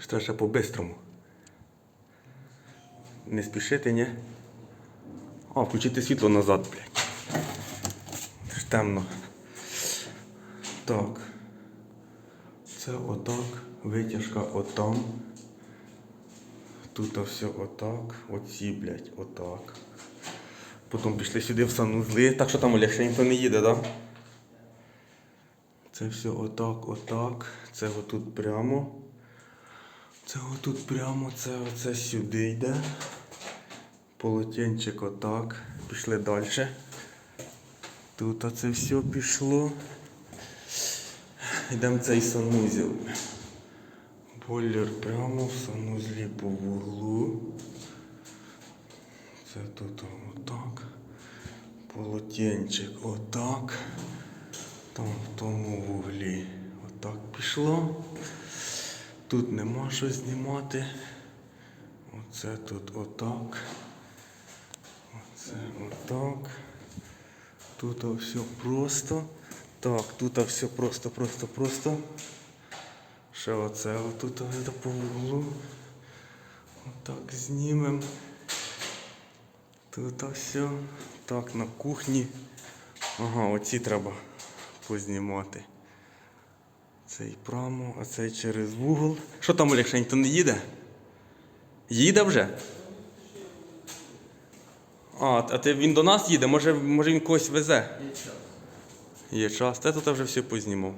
Що ще по-бистрому. Не спішити, ні? А, включити світло назад, блядь. Це ж темно. Так. Це отак. Витяжка отам. Тут все отак. Оці, блядь, отак. Потім пішли сюди в санузли. Так що там Олег ще не їде, так? Да? Це все отак, отак. Це отут прямо. Це отут прямо, це оце сюди йде. Полотенчик отак. Пішли далі. Тут оце все пішло. Йдемо цей санузел. Бойлер прямо в санузлі по вуглу. Це тут отак. Полотенчик отак. Там в тому вуглі отак пішло. Тут нема що знімати. Оце тут отак. Оце отак. Тут все просто. Так, тут все просто, просто, просто. Ще оце отут по вуглу. Отак знімемо. Тут все. Так, на кухні. Ага, оці треба познімати. Цей прямо, а цей через вугол. Що там, ніхто не їде? Їде вже? А, а ти він до нас їде? Може, може він когось везе? Є час. Та тут вже все познімав.